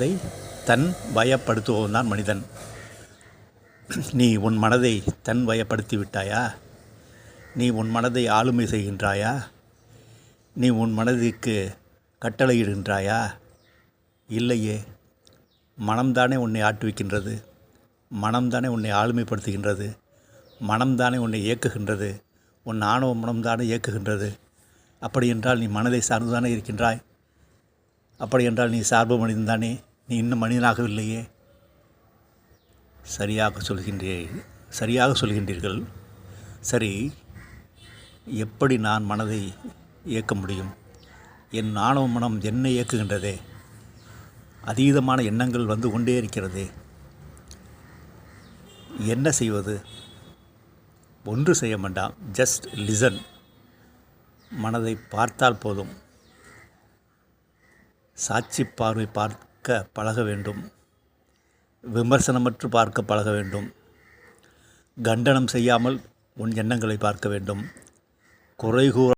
அதை தன் வயப்படுத்துபவன் தான் மனிதன். நீ உன் மனதை தன் வயப்படுத்தி விட்டாயா நீ உன் மனதை ஆளுமை செய்கின்றாயா? நீ உன் மனதிற்கு கட்டளையிடுகின்றாயா? இல்லையே மனம்தானே உன்னை ஆட்டுவிக்கின்றது மனம்தானே உன்னை ஆளுமைப்படுத்துகின்றது மனம்தானே உன்னை இயக்குகின்றது உன் ஆணவ மனம்தானே இயக்குகின்றது அப்படி என்றால் நீ மனதை சார்ந்துதானே இருக்கின்றாய்? அப்படி என்றால் நீ சார்பு மனிதன்தானே? நீ இன்னும் மனிதனாகவில்லையே. சரியாக சொல்கின்றே சரியாக சொல்கின்றீர்கள். சரி எப்படி நான் மனதை இயக்க முடியும்? என் ஆணவ மனம் என்னை இயக்குகின்றதே அதீதமான எண்ணங்கள் வந்து கொண்டே இருக்கிறதே. என்ன செய்வது? ஒன்று செய்ய வேண்டாம். ஜஸ்ட் லிசன் மனதை பார்த்தால் போதும். சாட்சி பார்வை பார்த்து பார்க்க பழக வேண்டும். விமர்சனமற்று பார்க்க பழக வேண்டும். கண்டனம் செய்யாமல் உன் எண்ணங்களை பார்க்க வேண்டும். குறை கூற